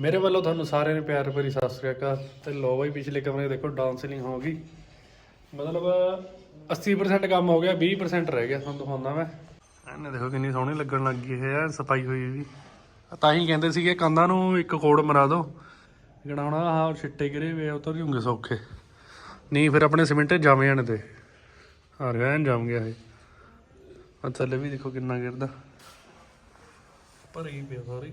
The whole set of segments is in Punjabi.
ਮੇਰੇ ਵੱਲੋਂ ਤੁਹਾਨੂੰ ਸਾਰਿਆਂ ਨੂੰ ਪਿਆਰ ਭਰੀ ਸਤਿ ਸ੍ਰੀ ਅਕਾਲ। ਤੇ ਲੋ ਬਾਈ, ਪਿਛਲੇ ਕਮਰੇ ਦੇਖੋ ਡਾਊਨਸਿਲਿੰਗ ਹੋ ਗਈ ਮਤਲਬ 80% ਕੰਮ ਹੋ ਗਿਆ 20% ਰਹਿ ਗਿਆ, ਤੁਹਾਨੂੰ ਦਿਖਾਉਂਦਾ ਮੈਂ। ਇਹਨੇ ਦੇਖੋ ਕਿੰਨੀ ਸੋਹਣੀ ਲੱਗਣ ਲੱਗ ਗਈ ਹੈ ਸਫ਼ਾਈ ਹੋਈ ਵੀ। ਤਾਂ ਹੀ ਕਹਿੰਦੇ ਸੀਗੇ ਕੰਧਾਂ ਨੂੰ ਇੱਕ ਕੋਡ ਮਰਾ ਦਿਓ ਜਿਹੜਾ ਹੁਣ ਆਹ ਛਿੱਟੇ ਗਿਰੇ ਵੇ ਉਤਰ ਜੂਗੇ ਸੌਖੇ। ਨਹੀਂ, ਫਿਰ ਆਪਣੇ ਸਿਮੈਂਟ ਜੰਮ ਜਾਣ ਤੇ। ਹਾਰ ਗਿਆ ਐਨ ਜਮ ਗਿਆ ਇਹ। ਆ ਥੱਲੇ ਵੀ ਦੇਖੋ ਕਿੰਨਾ ਗਿਰਦਾ। ਭਰੀ ਪਿਆ ਸਾਰੀ।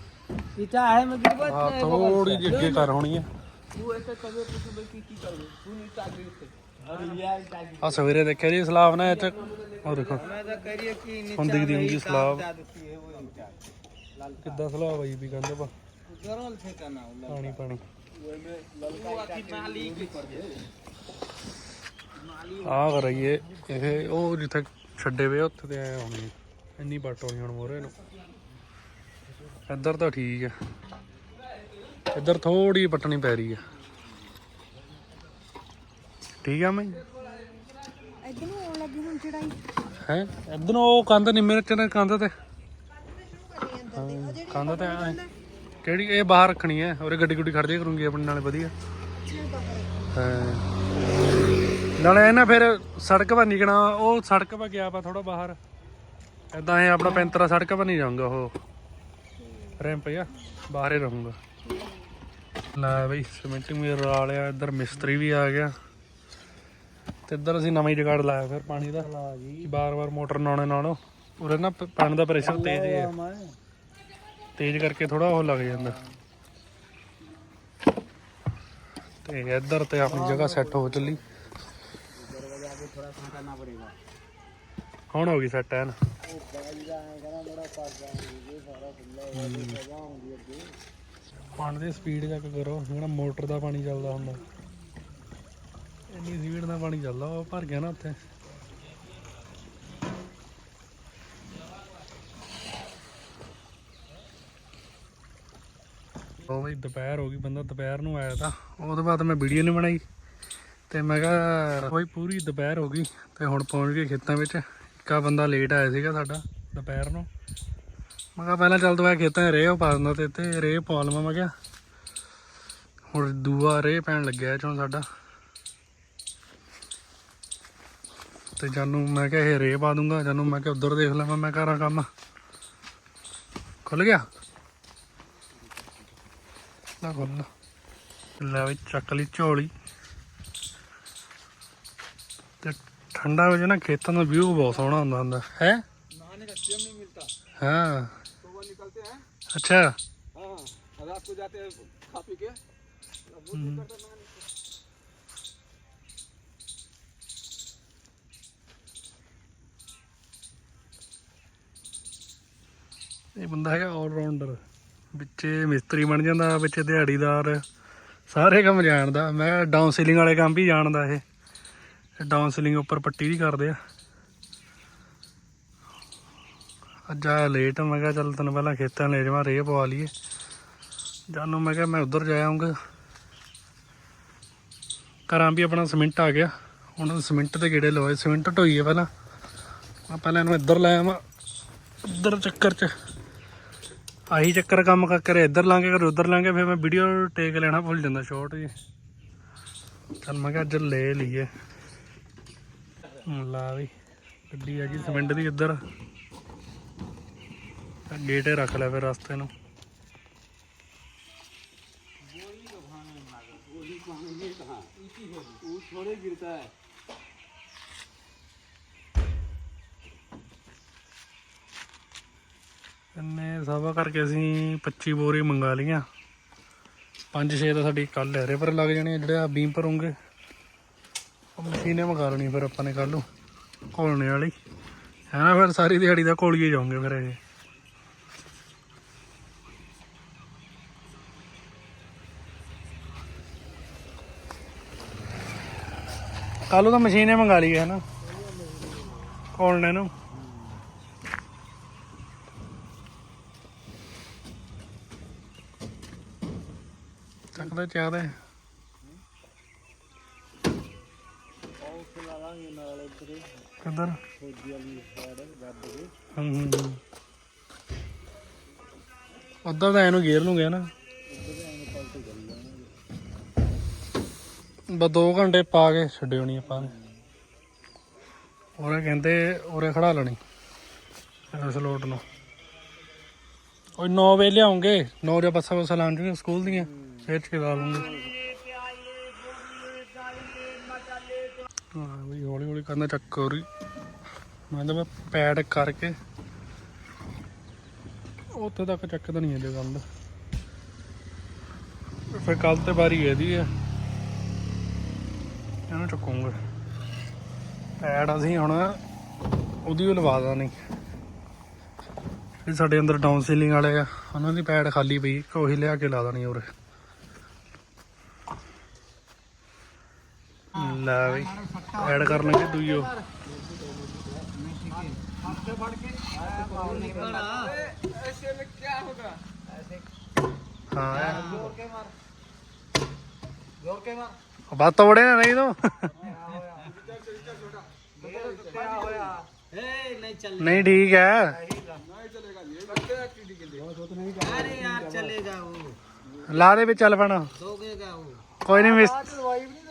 टैक्टर में ਪੀਤਾ ਹੈ ਮਗਰ ਬਸ ਹਾਂ ਥੋੜੀ ਜਿਹੀ ਅੱਗੇ ਕਰ ਹੋਣੀ ਆ तू ऐसे कभी पूछ भाई की की करो तू नहीं टैक्टर से ਆ ਸਵੇਰੇ ਦੇਖਿਆ ਜੀ ਸਲਾਬ ਨਾ ਇਹ ਚ ਉਹ ਦੇਖੋ ਮੈਂ ਤਾਂ ਕਰੀਏ ਕਿ ਹੁਣ ਦਿਖਦੀ ਹੁੰਦੀ ਸਲਾਬ ਕਿੱਦਾਂ ਸਲਾਬ ਆਈ ਵੀ ਕਹਿੰਦੇ ਪਾ ਗਰਲ ਠੇਕਾਣਾ ਪਾਣੀ ਪਾਣੀ ਆ ਕਰਾਈਏ ਇਹ ਉਹ ਜਿੱਥੇ ਛੱਡੇ ਵੇ ਉੱਥੇ ਤੇ ਆਏ ਹੋਣੀ ਇੰਨੀ ਬੱਟ ਹੋਣੀ ਹੁਣ ਮੋਰੇ ਨੂੰ ਇੱਧਰ ਤਾਂ ਠੀਕ ਹੈ ਇੱਧਰ ਥੋੜੀ ਪੱਟਣੀ ਪੈ ਰਹੀ ਹੈ ਠੀਕ ਆ ਮੈਂ? ਇਧਰ ਨੂੰ ਆਉਣ ਲੱਗੀ ਹੁਣ ਚੜਾਈ। ਹੈ? ਇੱਧਰੋਂ ਉਹ ਕੰਧ ਨਿੰਮੇ ਚ ਨੇ ਕੰਧ ਤੇ। ਕੰਧ ਤੇ ਐਂ। ਕਿਹੜੀ? ਇਹ ਬਾਹਰ ਰੱਖਣੀ ਹੈ ਉਰੇ ਗੱਡੀ ਗੁੱਡੀ ਖੜ ਜਾਇਆ ਕਰੂੰਗੀ ਆਪਣੇ ਨਾਲੇ ਵਧੀਆ। ਹਾਂ। ਨਾਲੇ ਇਹ ਨਾ ਫਿਰ ਸੜਕ 'ਤੇ ਨਿਕਣਾ ਉਹ ਸੜਕ 'ਤੇ ਗਿਆ ਵਾ ਥੋੜਾ ਬਾਹਰ। ਐਦਾਂ ਇਹ ਆਪਣਾ ਪੈਂਤਰਾ ਸੜਕ 'ਤੇ ਨਹੀਂ ਜਾਊਗਾ ਉਹ। ਰੈਂਪ ਆ ਬਾਹਰ ਰਹੂੰਗਾ। ਲੈ ਬਈ ਸਿਮੈਂਟਿੰਗ ਮੇਰ ਵਾਲਿਆ ਇੱਧਰ ਮਿਸਤਰੀ ਵੀ ਆ ਗਿਆ। ਤੇ ਇੱਧਰ ਅਸੀਂ ਨਵਾਂ ਹੀ ਜਗਾੜ ਲਾਇਆ ਫਿਰ ਪਾਣੀ ਦਾ ਕਿ ਬਾਰ-ਬਾਰ ਮੋਟਰ ਨਾਉਣੇ ਨਾਲ ਉਰੇ ਨਾ ਪਾਣੀ ਦਾ ਪ੍ਰੈਸ਼ਰ ਤੇਜ਼ ਹੈ ਤੇਜ਼ ਕਰਕੇ ਥੋੜਾ ਉਹ ਲੱਗ ਜਾਂਦਾ। ਤੇ ਇੱਧਰ ਤੇ ਆਪਣੀ ਜਗ੍ਹਾ ਸੈੱਟ ਹੋ ਚੱਲੀ। ਹੁਣ ਹੋ ਗਈ ਸੈੱਟ ਐਨ। ਪਾਣੀ ਦੀ ਸਪੀਡ ਚੈੱਕ ਕਰੋ, ਜਿਹੜਾ ਮੋਟਰ ਦਾ ਪਾਣੀ ਚੱਲਦਾ ਹੁੰਦਾ। ਇੰਨੀ ਸਪੀਡ ਨਾਲ ਪਾਣੀ ਚੱਲਦਾ, ਉਹ ਭਰ ਗਿਆ ਨਾ ਉੱਥੇ। ਉਹ ਬਈ, ਦੁਪਹਿਰ ਹੋ ਗਈ, ਬੰਦਾ ਦੁਪਹਿਰ ਨੂੰ ਆਇਆ ਤਾਂ। ਉਹਦੇ ਬਾਅਦ ਮੈਂ ਵੀਡੀਓ ਨਹੀਂ ਬਣਾਈ। ਤੇ ਮੈਂ ਕਿਹਾ, ਬਈ ਪੂਰੀ ਦੁਪਹਿਰ ਹੋ ਗਈ, ਤੇ ਹੁਣ ਪਹੁੰਚ ਗਏ ਖੇਤਾਂ ਵਿੱਚ। ਇੱਕਾ ਬੰਦਾ ਲੇਟ ਆਇਆ ਸੀਗਾ ਸਾਡਾ ਦੁਪਹਿਰ ਨੂੰ। ਮੈਂ ਕਿਹਾ ਪਹਿਲਾਂ ਚੱਲ ਦੁਆ ਖੇਤਾਂ 'ਚ ਰੇਹ ਪਾ ਦਿੰਦਾ ਤੇ ਇੱਥੇ ਰੇਹ ਪਾ ਲਵਾਂ, ਮੈਂ ਕਿਹਾ। ਹੁਣ ਦੂਆ ਰੇਹ ਪੈਣ ਲੱਗਿਆ ਚੋਂ ਸਾਡਾ। ਤੇ ਜਾਨੂੰ ਮੈਂ ਕਿਹਾ ਇਹ ਰੇਹ ਪਾ ਦੂੰਗਾ, ਜਾਨੂੰ ਮੈਂ ਕਿਹਾ ਉਧਰ ਦੇਖ ਲਵਾਂ, ਮੈਂ ਕਰਾਂ ਕੰਮ। ਖੁੱਲ ਗਿਆ? ਨਾ ਖੁੱਲ। ਲੈ ਵੀ ਚੱਕ ਲਈ ਝੋਲੀ। ਤੇ ਠੰਡਾ ਹੋ ਨਾ ਖੇਤਾਂ ਦਾ ਵਿਊ ਬਹੁਤ ਸੋਹਣਾ ਹੁੰਦਾ ਹੁੰਦਾ ਹੈ नहाने का टाइम नहीं मिलता ਹਾਂ सुबह निकलते हैं ਅੱਛਾ हाँ रात को जाते हैं खा पी के अब वो नहीं करता नहाने को। ਇਹ ਬੰਦਾ ਹੈਗਾ 올 ਰਾਉਂਡਰ ਵਿੱਚੇ ਮਿਸਤਰੀ ਬਣ ਜਾਂਦਾ ਵਿੱਚੇ ਦਿਹਾੜੀਦਾਰ ਸਾਰੇ ਕੰਮ ਜਾਣਦਾ ਮੈਂ ਡਾਊਨ ਸੀਲਿੰਗ ਵਾਲੇ ਕੰਮ ਵੀ ਜਾਣਦਾ ਇਹ ਡਾਊਨ ਸੀਲਿੰਗ ਉੱਪਰ ਪੱਟੀ ਵੀ ਕਰਦੇ ਆ। ਅੱਜ ਆਇਆ ਲੇਟ ਮੈਂ ਕਿਹਾ ਚੱਲ ਤੈਨੂੰ ਪਹਿਲਾਂ ਖੇਤਾਂ ਲੈ ਜਾਵਾਂ ਰੇਹ ਪਵਾ ਲਈਏ। ਜਾਨੂੰ, ਮੈਂ ਕਿਹਾ ਮੈਂ ਉਧਰ ਜਾ ਆਉਂਗਾ ਘਰਾਂ ਵੀ ਆਪਣਾ ਸਿਮੈਂਟ ਆ ਗਿਆ। ਹੁਣ ਸਿਮੈਂਟ ਦੇ ਗੇੜੇ ਲਵਾਏ। ਸਿਮੈਂਟ ਢੋਈਏ ਪਹਿਲਾਂ। ਮੈਂ ਪਹਿਲਾਂ ਇਹਨੂੰ ਇੱਧਰ ਲੈ ਆਵਾਂ ਇੱਧਰ ਚੱਕਰ 'ਚ। ਆਹੀ ਚੱਕਰ ਕੰਮ ਕਰੇ ਇੱਧਰ ਲਾਂਗੇ ਕਰ ਉੱਧਰ ਲਾਂਗੇ, ਫਿਰ ਮੈਂ ਵੀਡੀਓ ਟੇਕ ਲੈਣਾ ਭੁੱਲ ਜਾਂਦਾ। ਸ਼ਾਰਟ ਜੀ। ਚੱਲ ਮੈਂ ਕਿਹਾ ਅੱਜ ਲੈ ਲਈਏ। ਹੁਣ ਲਾ ਵੀ ਗੱਡੀ ਆ ਜੀ ਸਿਮੈਂਟ ਦੀ ਇੱਧਰ ਗੇਟ ਹੀ ਰੱਖ ਲਿਆ ਫਿਰ ਰਸਤੇ ਨੂੰ वो थोड़े गिरता है ਇੰਨੇ ਸਭਾ ਕਰਕੇ ਅਸੀਂ 25 ਬੋਰੀ ਮੰਗਾ ਲਈਆਂ 5-6 ਤਾਂ ਸਾਡੀ ਕੱਲ ਹਰੇ ਪਰ ਲੱਗ ਜਾਣੇ ਆ ਜਿਹੜੇ ਆ ਬੀਮ ਭਰੂਗੇ ਉਹ ਮਸ਼ੀਨੇ ਮਗਾ ਲੈਣੀ ਫਿਰ ਆਪਾਂ ਨੇ ਕੱਲ ਨੂੰ, ਘੋਲਣੇ ਵਾਲੀ। ਹੈ ਨਾ ਫਿਰ ਸਾਰੀ ਦਿਹਾੜੀ ਦਾ ਹੀ ਜਾਉਂਗੇ ਫਿਰ ਇਹ। ਕੱਲ ਨੂੰ ਤਾਂ ਮਸ਼ੀਨੇ ਮੰਗਾ ਲਈ ਹੈ ਨਾ? ਘੋਲਣੇ ਨੂੰ। ਚੱਕਦੇ ਚੱਕਦੇ। ਚਾਹਦੇ ਕਿੱਧਰ? ਹੂੰ। ਹੂੰ ਹੂੰ। ਉੱਧਰ ਤਾਂ ਇਹਨੂੰ ਗੇਰ ਲੂੰਗੇ ਨਾ। ਬਸ 2 ਘੰਟੇ ਪਾ ਕੇ ਛੱਡਿਓ ਨਹੀਂ ਆਪਾਂ। ਨੇ ਉਹਨੇ ਕਹਿੰਦੇ ਉਰੇ ਖੜਾ ਲੈਣੀ, ਇਸ ਲੋਟ ਨੂੰ। ਉਹ 9 ਵਜੇ ਲਿਆਉਂਗੇ 9 ਵਜੇ ਬੱਸਾਂ ਬੱਸਾਂ ਲਾਉਣ ਜੂਗੇ ਸਕੂਲ ਦੀਆਂ ਫਿਰ ਚਲਾ ਲੂੰਗੇ। ਹਾਂ ਹੌਲੀ ਹੌਲੀ ਕਰਨਾ ਚੱਕ ਹੋਰੀ ਮੈਂ ਪੈਡ ਕਰਕੇ ਉੱਥੇ ਤੱਕ ਚੱਕਦਾ ਨਹੀਂ ਅਜੇ ਗੱਲ ਫਿਰ ਕੱਲ ਤੇ ਵਾਰੀ ਇਹਦੀ ਆ। ਇਹਨੂੰ ਚੁੱਕੂਗੇ। ਪੈਡ ਅਸੀਂ ਹੁਣ ਉਹਦੀ ਓ ਲਵਾ ਦਾਂ ਨਹੀਂ ਇਹ ਸਾਡੇ ਅੰਦਰ ਡਾਊਨ ਸੀਲਿੰਗ ਵਾਲੇ ਆ। ਉਹਨਾਂ ਦੀ ਪੈਡ ਖਾਲੀ ਪਈ ਉਹੀ ਲਿਆ ਕੇ ਲਾ ਦੇਣੀ ਉਰੇ। ਲੈ ਬਈ ਐਡ ਕਰ ਲਾਂਗੇ ਦੂਈ ਉਹ। ਹੱਥੇ ਫੜ ਕੇ ਐਸੇ ਹਾਂ ਜ਼ੋਰ ਕੇ ਮਾਰ ਜ਼ੋਰ ਨਹੀਂ ਠੀਕ ਹੈ ਅਰੇ ਯਾਰ ਲਾ ਦੇ ਵੀ ਚੱਲ ਪੈਣਾ। ਕੋਈ ਨਹੀਂ ਮਿਸ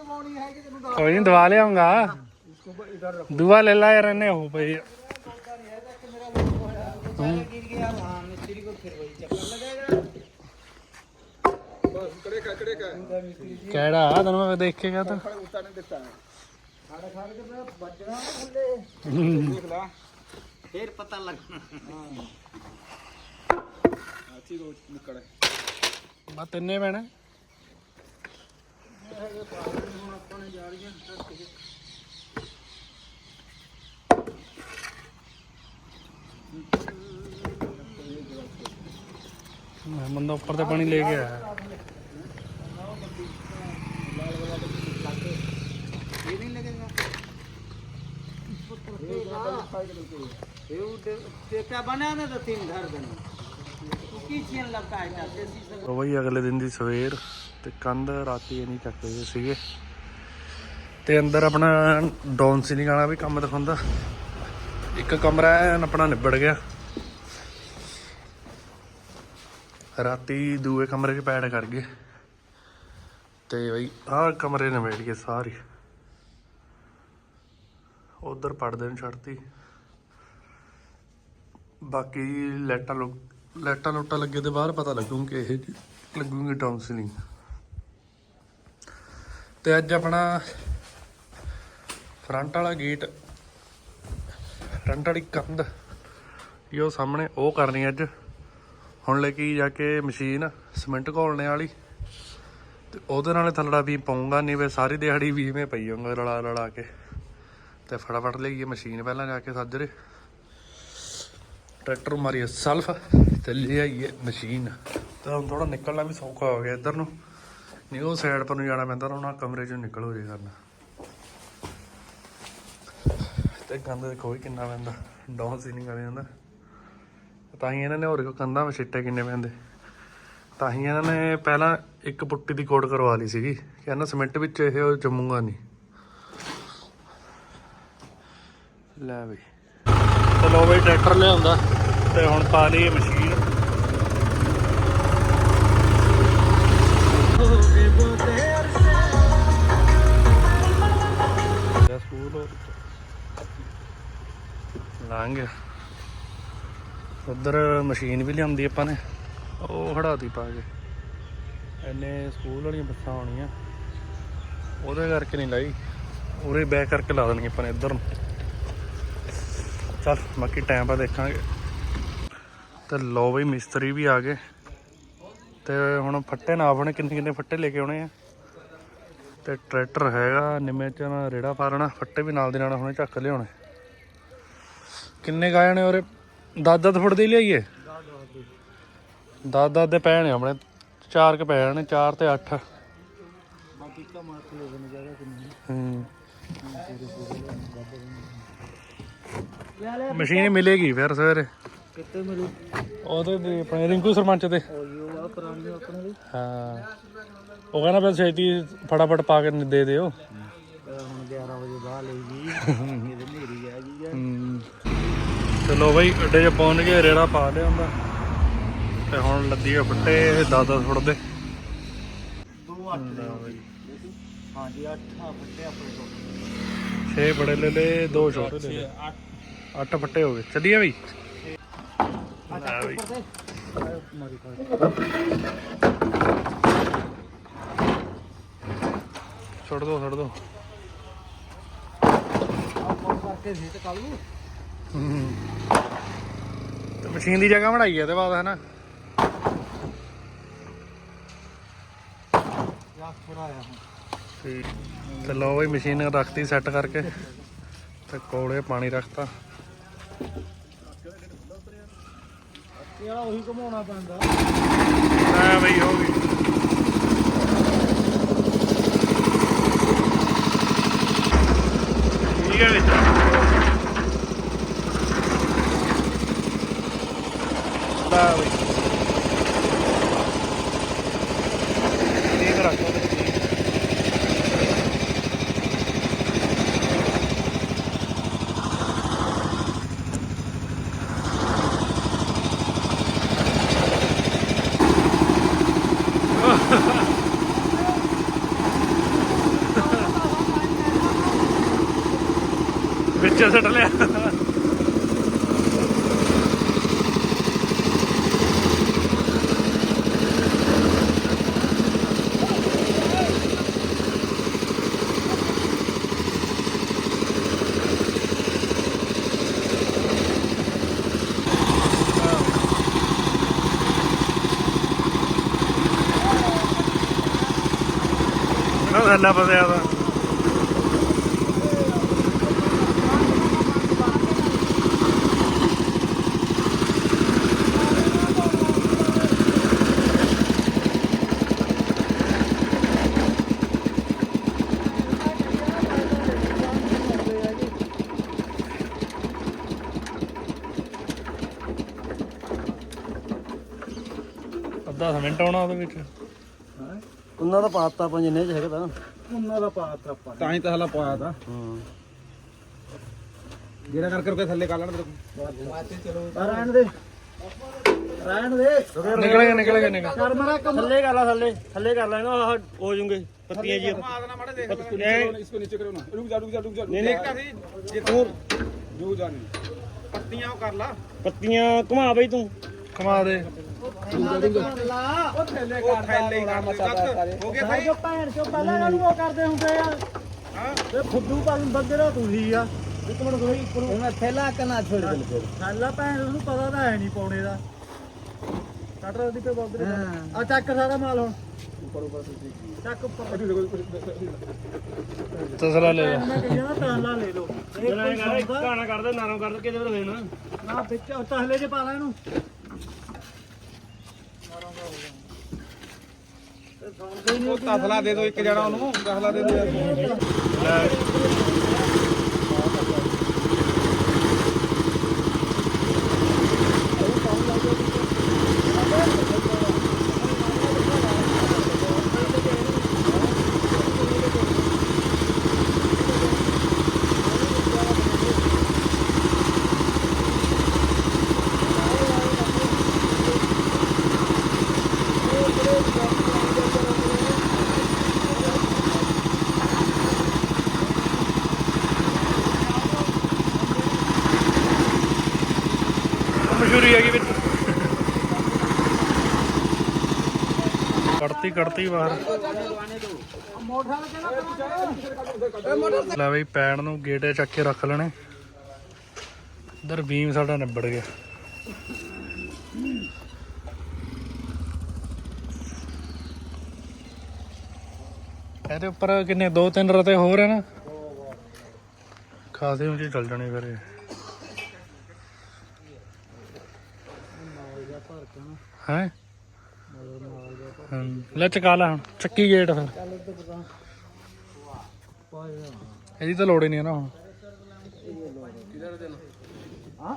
दवाई भी नहीं दवानी है कि तेन ਕੋਈ ਨਹੀਂ ਦਵਾ ਲਿਆਉਂਗਾ ਦੁਆ ਲੈ ਲਾ ਯਾਰ ਇਹਨੇ ਹੋ ਪਈ गिर गया वहाँ मिस्त्री को फिर वही चक्कर लगेगा बस कड़े का कड़े का ਕਿਹੜਾ ਤੈਨੂੰ ਮੈਂ ਦੇਖੇਗਾ ਤਾਂ उतारने देता है खाने खाने के बाद बचना थल्ले देख ला फिर पता लगना अच्छी रोज निकले ਬਾ ਤਿੰਨੇ ਪੈਣਾ ਹੈਗੇ ਬਾਹਰ ਨੂੰ ਹੁਣ ਆਪਾਂ ਨੇ ਜਾ ਰਹੀਆਂ ਟਰੱਕ 'ਚ ਮੈਂ ਬੰਦਾ ਉੱਪਰ ਤੇ ਪਾਣੀ ਲੈ ਕੇ ਆਇਆ। ਇਹ ਨਹੀਂ ਲੱਗੇਗਾ ਉਹ ਬਈ ਅਗਲੇ ਦਿਨ ਦੀ ਸਵੇਰ। ਤੇ ਕੰਧ ਰਾਤੀ ਨਹੀਂ ਚੱਕਦੇ ਹੋਏ ਸੀਗੇ। ਤੇ ਅੰਦਰ ਆਪਣਾ ਡਾਊਨ ਸੀਲਿੰਗ ਵਾਲਾ ਵੀ ਕੰਮ ਦਿਖਾਉਂਦਾ। ਇੱਕ ਕਮਰਾ ਆਪਣਾ ਨਿਬੜ ਗਿਆ। ਰਾਤੀ ਦੂਏ ਕਮਰੇ 'ਚ ਪੈਡ ਕਰ ਗਏ। ਤੇ ਬਈ ਆਹ ਕਮਰੇ ਨਿਬੜ ਗਏ ਸਾਰੇ। ਉਧਰ ਪੜਦੇ ਨੂੰ ਛੱਡਤੀ। ਬਾਕੀ ਲਾਈਟਾਂ ਲੋ, ਲਾਈਟਾਂ ਲੋਟਾਂ ਲੱਗੇ ਤੇ ਬਾਹਰ ਪਤਾ ਲੱਗੂ ਇਹ ਜੀ ਲੱਗੂਗੀ ਡਾਊਨ ਸੀਲਿੰਗ। ਤੇ ਅੱਜ ਆਪਣਾ ਫਰੰਟ ਵਾਲਾ ਗੇਟ ਫਰੰਟ ਵਾਲੀ ਕੰਧ ਉਹ ਸਾਹਮਣੇ ਉਹ ਕਰਨੀ ਅੱਜ। ਹੁਣ ਲੈ ਕੇ ਜਾ ਕੇ ਮਸ਼ੀਨ ਸਿਮੈਂਟ ਘੋਲਣੇ ਵਾਲੀ ਤੇ ਉਹਦੇ ਨਾਲ ਥੱਲੜਾ ਵੀ ਪਾਉਂਗਾ, ਨਹੀਂ ਵੇ ਸਾਰੀ ਦਿਹਾੜੀ ਵੀ ਇਵੇਂ ਪਈ ਜਾਊਗਾ ਰਲਾ ਰਲਾ ਕੇ। ਤੇ ਫਟਾਫਟ ਲਈਏ ਮਸ਼ੀਨ ਪਹਿਲਾਂ ਜਾ ਕੇ ਸਾਜਰੇ। ਟਰੈਕਟਰ ਮਾਰੀ ਸਲਫ ਤੇ ਲੈ ਆਈਏ ਮਸ਼ੀਨ ਤਾਂ ਹੁਣ ਥੋੜਾ ਨਿਕਲਣਾ ਵੀ ਸੌਖਾ ਹੋ ਗਿਆ ਇੱਧਰ ਨੂੰ। ਨਹੀਂ, ਉਹ ਸਾਈਡ ਪਰ ਨੂੰ ਜਾਣਾ ਪੈਂਦਾ ਉਹਨਾਂ ਕਮਰੇ ਚੋਂ ਨਿਕਲ ਹੋ ਜੇ ਕਰਨਾ। ਤੇ ਕੰਧ ਦੇਖੋ ਵੀ ਕਿੰਨਾ ਪੈਂਦਾ ਡਾਊਨ ਸੀਲਿੰਗ ਵਾਲੇ ਜਾਂਦਾ ਤਾਂ ਹੀ ਇਹਨਾਂ ਨੇ ਹੋਰ ਕੋ ਕੰਧਾਂ ਵਿੱਚ ਛਿੱਟੇ ਕਿੰਨੇ ਪੈਂਦੇ। ਤਾਂ ਹੀ ਇਹਨਾਂ ਨੇ ਪਹਿਲਾਂ ਇੱਕ ਪੁੱਟੀ ਦੀ ਕੋਟ ਕਰਵਾ ਲਈ ਸੀਗੀ। ਕਹਿੰਦਾ ਸਿਮੈਂਟ ਵਿੱਚ ਇਹ ਉਹ ਜੰਮੂਗਾ ਨਹੀਂ। ਲੈ ਬਈ। ਚਲੋ ਬਈ, ਟਰੈਕਟਰ ਲਿਆਉਂਦਾ ਤੇ ਹੁਣ ਪਾ ਲਈ ਮਸ਼ੀਨ। ਲੰਘ ਗਿਆ ਉਧਰ ਮਸ਼ੀਨ ਵੀ ਲਿਆਂਦੀ ਆਪਾਂ ਨੇ। ਉਹ ਖੜਾਤੀ ਪਾ ਕੇ। ਐਨੇ ਸਕੂਲ ਵਾਲੀਆਂ ਬੱਸਾਂ ਆਉਣੀਆਂ। ਉਹਦੇ ਕਰਕੇ ਨਹੀਂ ਲਾਈ। ਉਰੇ ਬੈਕ ਕਰਕੇ ਲਾ ਦੇਣੀ ਆਪਾਂ ਨੇ ਇੱਧਰ ਨੂੰ। ਚੱਲ, ਬਾਕੀ ਟਾਈਮ ਪਾ ਦੇਖਾਂਗੇ। ਤੇ ਲੋ ਬਈ, ਮਿਸਤਰੀ ਵੀ ਆ ਗਏ। ਤੇ ਹੁਣ ਫੱਟੇ ਨਾ ਆਪਣੇ ਕਿੰਨੇ ਕਿੰਨੇ ਫੱਟੇ ਲੈ ਕੇ ਆਉਣੇ ਆ। ਤੇ ਟਰੈਕਟਰ ਹੈਗਾ, ਨਿੰਮੇ ਚ ਨਾ ਰੇੜਾ ਪਾਰਣਾ ਫੱਟੇ ਵੀ ਨਾਲ ਦੇ ਨਾਲ ਹੁਣੇ ਚੱਕ ਲਿਆਉਣੇ। ਕਿੰਨੇ ਗਾਇਆ ਨੇ ਉਰੇ? 10-10 ਫੁੱਟ ਦੇ ਲਿਆਈਏ। 10-10 ਦੇ ਪੈ ਨੇ ਆਪਣੇ ਚਾਰ ਕ ਪੈ ਜਾਣੇ ਚਾਰ ਤੇ 8 ਮਸ਼ੀਨ ਮਿਲੇਗੀ ਫਿਰ ਸਵੇਰੇ। ਕਿੱਥੇ ਮਿਲੂ? ਉਹਦੇ ਆਪਣੇ ਰਿੰਕੂ ਸਰਪੰਚ ਦੇ। ਉਹ ਕਹਿੰਦਾ ਬਸ ਛੇਤੀ ਫਟਾਫਟ ਪਾ ਕੇ ਦੇ ਦਿਓ। ਹੁਣ 11 ਵਜੇ ਬਾਹਰ ਲਈ ਚਲੋ ਬਈ ਅੱਡੇ 'ਚ ਪਹੁੰਚ ਗਏ ਰੇੜਾ ਪਾ ਲਿਆ ਹੁੰਦਾ। ਤੇ ਹੁਣ ਲੱਦੀ ਆ ਫੱਟੇ 10-10 ਫੁੱਟ ਦੇ ਦੋ ਅੱਠ ਦੇ ਹਾਂਜੀ 8 ਆ ਫੱਟੇ ਆਪਣੇ ਕੋਲ। 6 ਬੜੇ ਲੈ ਲੈ 2 ਛੋਟੇ ਲੈ ਲੈ 8 ਫੱਟੇ ਹੋ ਗਏ। ਚੱਲੀਏ ਬਈ। ਲੈ ਬਈ। ਛੱਡ ਦੋ ਛੱਡ ਦੋ। ਆਪਾਂ ਕਰਕੇ ਸੀ ਤੇ ਕੱਲ ਨੂੰ ਮਸ਼ੀਨ ਦੀ ਜਗ੍ਹਾ ਬਣਾਈ ਹੈ ਤੇ ਬਾਅਦ ਹੈ ਨਾ ਤੇ ਲਓ ਬਈ ਮਸ਼ੀਨ ਰੱਖਤੀ ਸੈੱਟ ਕਰਕੇ। ਤੇ ਕੋਲੇ ਪਾਣੀ ਰੱਖਤਾ। ਇਹ ਵਾਲਾ ਉਹੀ ਘਮਾਉਣਾ ਪੈਂਦਾ। ਐ ਬਈ ਹੋ ਗਈ ਠੀਕ ਹੈ ਵਿੱਚ ਲੈ ਬਈ ਰੱਖੋ ਵਿੱਚ ਸੱਟ ਲਿਆ। ਨਾ ਫਸਿਆ ਦਾ ਅੱਧਾ ਮਿੰਟ ਆਉਣਾ ਉਹਦੇ ਵਿੱਚ। ਉਹਨਾਂ ਦਾ ਪਾਤਾ ਆਪਾਂ ਜਿੰਨੇ ਚ ਹੈਗਾ ਤਾਂ ਉਹਨਾਂ ਦਾ ਪਾਤਾ ਆਪਾਂ ਤਾਂ ਹੀ ਤਾਂ ਹਲਾ ਪਾਇਆ ਤਾਂ ਹਾਂ ਜਿਹੜਾ ਕਰ ਕਰਕੇ ਥੱਲੇ ਕਰ ਲੈਣ ਤੇਰੇ ਰਹਿਣ ਦੇ ਰਹਿਣ ਦੇ ਨਿਕਲੇਗਾ ਨਿਕਲੇਗਾ ਨਿਕਲ ਕਰ ਮਰਾ ਥੱਲੇ ਕਰ ਲੈ ਥੱਲੇ ਥੱਲੇ ਕਰ ਲੈ ਨਾ ਆਹ ਹੋ ਜੂਗੇ ਪੱਤੀਆਂ ਜੀ ਮਾਰਨਾ ਮਾੜੇ ਦੇਖ ਲੈ इसको नीचे करो ना रुक जा रुक जा रुक जा नहीं नहीं ਜੇ ਤੂੰ रुक जा नहीं ਪੱਤੀਆਂ ਉਹ ਕਰ ਲਾ ਪੱਤੀਆਂ ਘੁਮਾ ਬਈ ਤੂੰ ਕਮਾ ਦੇ ਉਹ ਥੱਲੇ ਕਰ ਥੱਲੇ ਕਰ ਹੋ ਗਿਆ ਭਾਈ ਜੋ ਭੈਣ ਚੋ ਪਹਿਲਾਂ ਇਹਨਾਂ ਨੂੰ ਉਹ ਕਰਦੇ ਹੁੰਦੇ ਆ ਹਾਂ ਤੇ ਫੁੱਦੂ ਪਾਲਣ ਬੰਦੇ ਦਾ ਤੁਸੀਂ ਆ ਇੱਕ ਮਿੰਟ ਕੋਈ ਮੈਂ ਥੈਲਾ ਕਨਾ ਛੋੜ ਦੇ ਫਿਰ ਥੈਲਾ ਭੈਣ ਨੂੰ ਪਤਾ ਤਾਂ ਹੈ ਨਹੀਂ ਪਾਉਣੇ ਦਾ ਕਟਰ ਦੀ ਤੇ ਬੋਦਰ ਆ ਚੱਕ ਸਾਰਾ ਮਾਲ ਹੁਣ ਚੱਕ ਉੱਪਰ ਤਸਲਾ ਲੈ ਕਹਿੰਦਾ ਤਾਲਾ ਲੈ ਲਓ ਇਹ ਗਾਣਾ ਕਰਦੇ ਨਾਰੋਂ ਕਰਦੇ ਕਿਤੇ ਹੋਏ ਨਾ ਨਾ ਵਿੱਚ ਤਹਲੇ ਜੇ ਪਾ ਲੈ ਇਹਨੂੰ। ਉਹ ਤਸਲਾ ਦੇ ਦੋ ਇੱਕ ਜਣਾ ਉਹਨੂੰ ਤਸਲਾ ਦੇ ਦਿਓ। ਯਾਰ ਮਸ਼ਹੂਰੀ ਹੈਗੀ ਵਿੱਚ ਕੱਢਤੀ ਕੜਤੀ ਬਾਹਰ। ਲੈ ਬਈ, ਪੈਣ ਨੂੰ ਗੇਟੇ ਚੱਕ ਕੇ ਰੱਖ ਲੈਣੇ। ਇਧਰ ਬੀਮ ਸਾਡਾ ਨਿਬੜ ਗਿਆ। ਇਹਦੇ ਉੱਪਰ ਕਿੰਨੇ, ਦੋ ਤਿੰਨ ਰਤੇ ਹੋਰ ਹੈ ਖਾਸੇ ਉੱਚੇ ਚੱਲ ਜਾਣੇ ਫਿਰ ਹੈ? ਲੈ ਚਕਾ ਲਾ ਹੁਣ, ਚੱਕੀ ਗੇਟ ਫਿਰ। ਇਹਦੀ ਤਾਂ ਲੋੜ ਹੀ ਨਹੀਂ ਨਾ ਹੁਣ। ਹਾਂ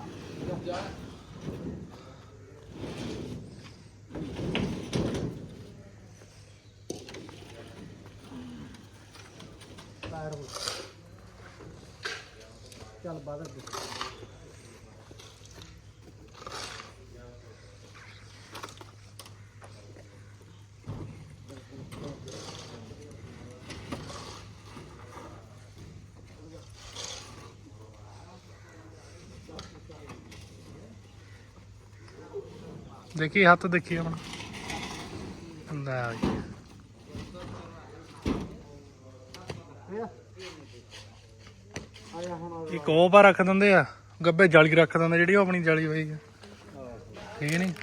ਚੱਲ ਬਾਹਰ ਅੱਗੇ ਦੇਖੀ ਹੱਥ ਦੇਖੀ ਆਪਣਾ ਲੈ ਬਈ। ਆਇਆ ਹੁਣ ਇੱਕ ਉਹ ਪਾ ਰੱਖ ਦਿੰਦੇ ਆ? ਗੱਬੇ ਜਾਲੀ ਰੱਖ ਦਿੰਦੇ, ਜਿਹੜੀ ਉਹ ਆਪਣੀ ਜਾਲੀ ਹੋਈ ਆ। ਠੀਕ ਨਹੀਂ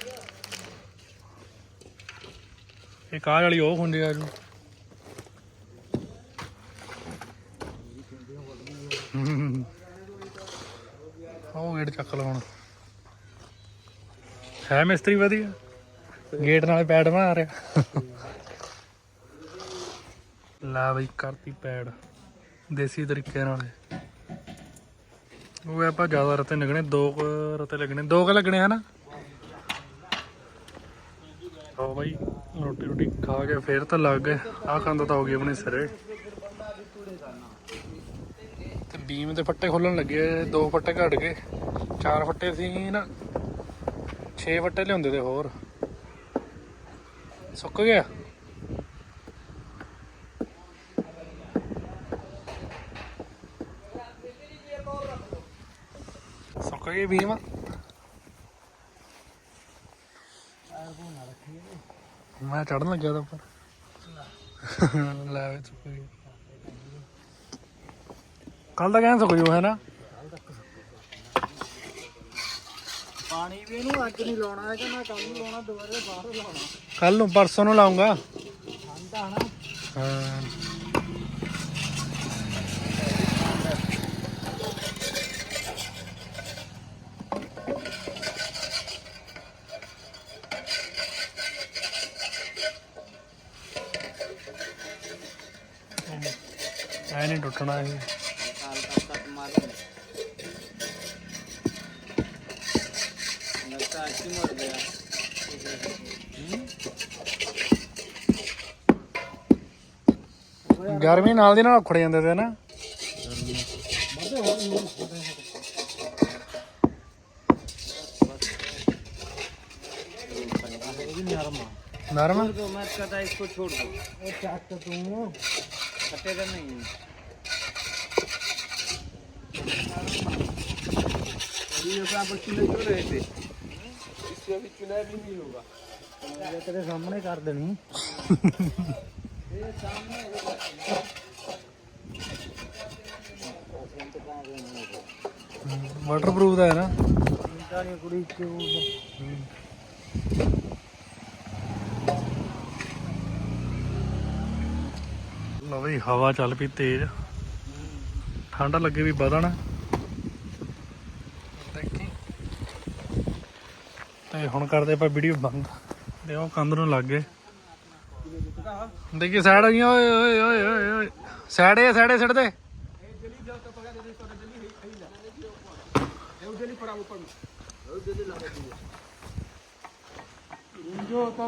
ਇੱਕ ਆਹ ਵਾਲੀ ਉਹ ਹੁੰਦੀ ਆ ਜੂ ਉਹ ਗੇਟ ਚੱਕ ਲਓ ਹੁਣ। ਹੈ ਮਿਸਤਰੀ ਵਧੀਆ। ਗੇਟ ਨਾਲ ਪੈਡ ਬਣਾ ਰਿਹਾ। ਲਾ ਬਈ, ਕਰਤੀ ਪੈਡ। ਦੇਸੀ ਤਰੀਕੇ ਨਾਲ। ਉਹ ਆਪਾਂ ਜ਼ਿਆਦਾ ਰਤੇ ਲੱਗਣੇ, ਦੋ ਕੁ ਰਤੇ ਲੱਗਣੇ, ਦੋ ਕੁ ਲੱਗਣੇ ਹਨਾ? ਹੋ ਬਾਈ, ਰੋਟੀ ਰੋਟੀ ਖਾ ਕੇ ਫੇਰ ਤਾਂ ਲੱਗ ਗਏ। ਆਹ ਕੰਦ ਤਾਂ ਹੋ ਗਈ ਆਪਣੇ ਸਿਰੇ। ਤੇ ਬੀਮ ਦੇ ਫੱਟੇ ਖੋਲਣ ਲੱਗੇ ਦੋ ਫੱਟੇ ਘਟ ਗਏ। ਚਾਰ ਫੱਟੇ ਸੀ ਨਾ, ਛੇ ਫੱਟੇ ਲਿਆਉਂਦੇ ਤੇ ਹੋਰ। ਸੁੱਕ ਗਿਆ? ਗਏ ਬੀਮ ਮੈਂ ਚੜਨ ਲੱਗਿਆ ਤਾਂ ਉੱਪਰ। ਲੈ ਵੇ ਗਈ ਕੱਲ ਦਾ ਕਹਿੰਦਾ ਜੂ ਹੈ ਨਾ। ਪਾਣੀ ਵੀ ਇਹਨੂੰ ਅੱਜ ਨਹੀਂ ਲਾਉਣਾ ਹੈਗਾ ਮੈਂ ਕੱਲ ਨੂੰ ਲਾਉਣਾ ਦੁਬਾਰੇ ਬਾਹਰ ਲਾਉਣਾ। ਕੱਲ ਨੂੰ ਪਰਸੋਂ ਨੂੰ ਲਾਉਂਗਾ ਹਾਂ। ਐ ਨਹੀਂ ਟੁੱਟਣਾ ਇਹ काल का कट मारे लगता है कि मर गया ਗਰਮੀ ਨਾਲ ਦੀ ਨਾਲ ਉਖੜ ਜਾਂਦੇ ਤੇ ਨਾ ਨਰਮ तो मत करता इसको छोड़ दो वो चाट तू कटेगा नहीं ये तेरे सामने कर देनी ਵਾਟਰਪ੍ਰੂਫ ਦਾ ਹੈ ਨਾ चिंता नहीं कुड़ी के वो ਲਓ ਬਈ ਹਵਾ ਚੱਲ ਪਈ ਤੇਜ਼ ਠੰਡ ਲੱਗੇ ਵੀ ਵਧਣ ਤੇ ਹੁਣ ਕਰਦੇ ਆਪਾਂ ਵੀਡੀਓ ਬੰਦ। ਤੇ ਉਹ ਕੰਧ ਨੂੰ ਲੱਗ ਗਏ। ਦੇਖੀ ਸਾਈਡ ਆ ਗਈਆਂ, ਓਏ ਓਏ ਓਏ ਓਏ ਓਏ। ਸਾਈਡੇ ਸਾਈਡੇ ਸਿੱਟ ਦੇ जो तो